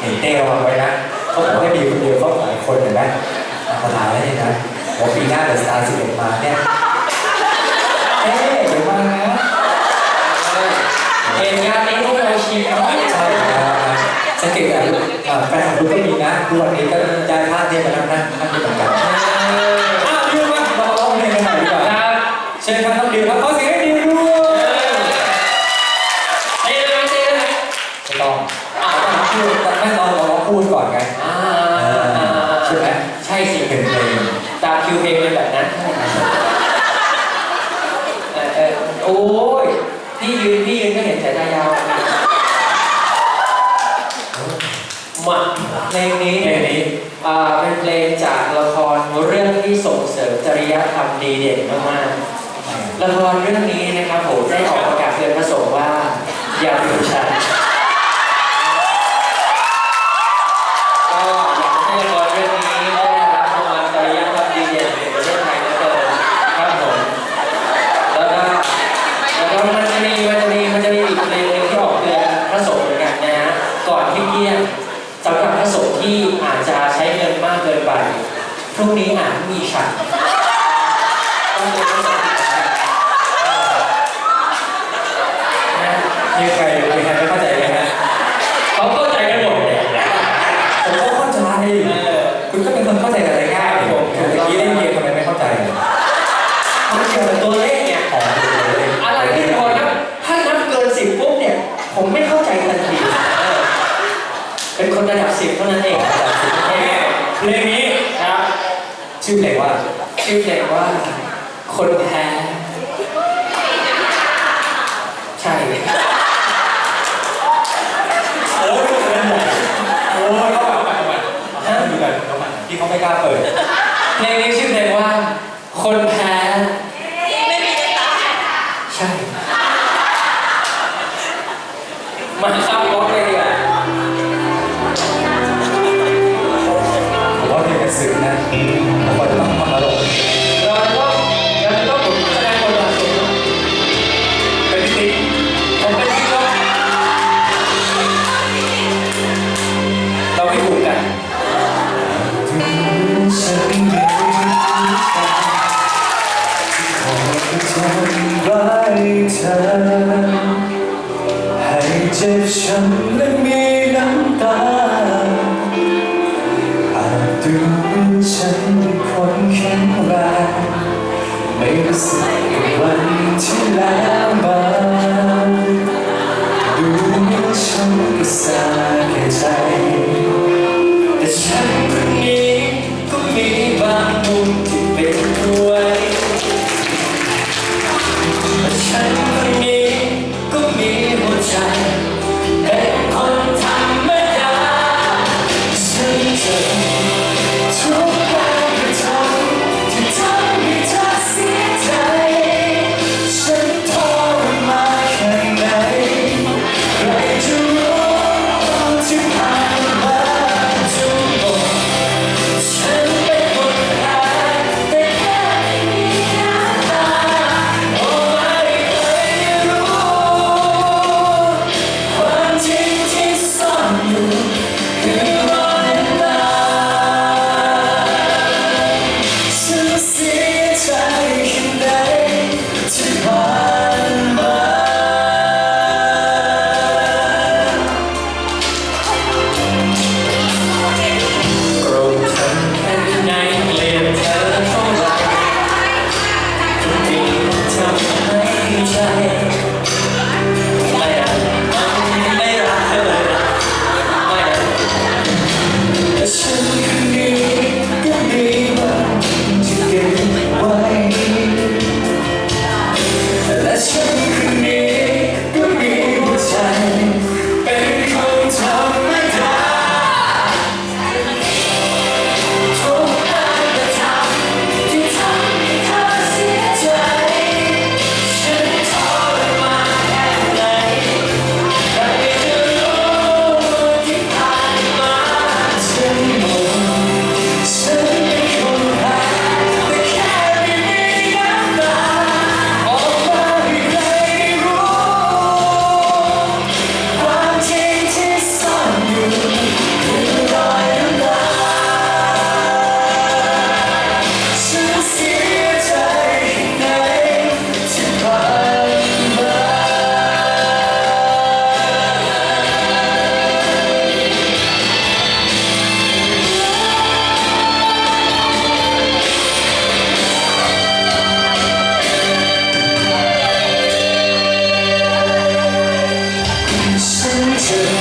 เห็นเต้ระวังไว้นะเขาบอกให้มีคนเดียวเขาหลายคนเห็นไหมอันตรายแล้วเนี่ยนะบอกปีหน้าเดอะสตาร์สิบเอ็ดมาเนี่ยเอ๊ะเดี๋ยวมานะเห็นงานนี้พวกเราชิมน้อยใช่ครับสังเกตอะอ่าแฟนของคุณก็มีนะทุกวันนี้ก็ย้ายภาคเนี่ยมาแล้วนะท่านนี้เหมือนกันอ้าวดิวมาเราร้องเพลงกันหน่อยดีกว่าครับเชิญครับน้องดิวครับขอเสียง เออเออโอ้ยพี่ยืนพี่ยืนก็เห็นสายตายาวมาเพลงนี้เพลงนี้อ่าเป็นเพลงจากละครเรื่องที่ส่งเสริมจริยธรรมดีเด่นมากๆละครเรื่องนี้นะครับผมได้ออกประกาศเตือนพระสงฆ์ว่าอย่าดูฉันก็อยากให้ละครเรื่องนี้ได้รับรางวัลจริยธรรมดีเด่นในประเทศไทยเหลือเกินครับผมแล้วก็แล้วก็มันจะมีมันจะมีมันจะมีอีกเพลงหนึ่งที่ออกเตือนพระสงฆ์เหมือนกันนะฮะก่อนที่เที่ยงสำหรับพระสงฆ์ ที่อาจจะใช้เงินมากเกินไป พรุ่งนี้อาจไม่มีฉันต้องเตือนพระสงฆ์อีกนะครับนะมีใครมีใครไม่เข้าใจไหมฮะ เขาเข้าใจกันหมดเลย ผมก็เข้าใจ เออ คุณก็เป็นคนเข้าใจอะไรง่ายผมถูกเมื่อกี้เล่นเกมทำไมไม่เข้าใจ มันเกี่ยวกับตัวเลขเนี่ย ของเลย อะไรที่พอนับถ้านับเกินสิบปุ๊บเนี่ย ผมไม่เข้าใจทันทีเออเป็นคนระดับสิบเท่านั้นเองเพลงนี้ครับ ชื่อเพลงว่า ชื่อเพลงว่า คนแพ้ใช่โอ้ยเล่นใหญ่โอ้ยเขาแบบเขาแบบเขาแบบดูกันเขาแบบที่เขาไม่กล้าเปิดเพลงนี้ชื่อเพลงว่า คนแพ้ใช่มาครับร้องเลยดีกว่าผมว่าเพลง สือนะผมว่าต้องทำอารมณ์เราต้องเราต้องแสดงบทบาทสูงเป็นพิธีผมเป็นพี่ก็เราไม่ถูกกันฉันไม่รู้ขอทำร้ายเธอให้เจ็บช้ำ ไม่รู้สึก should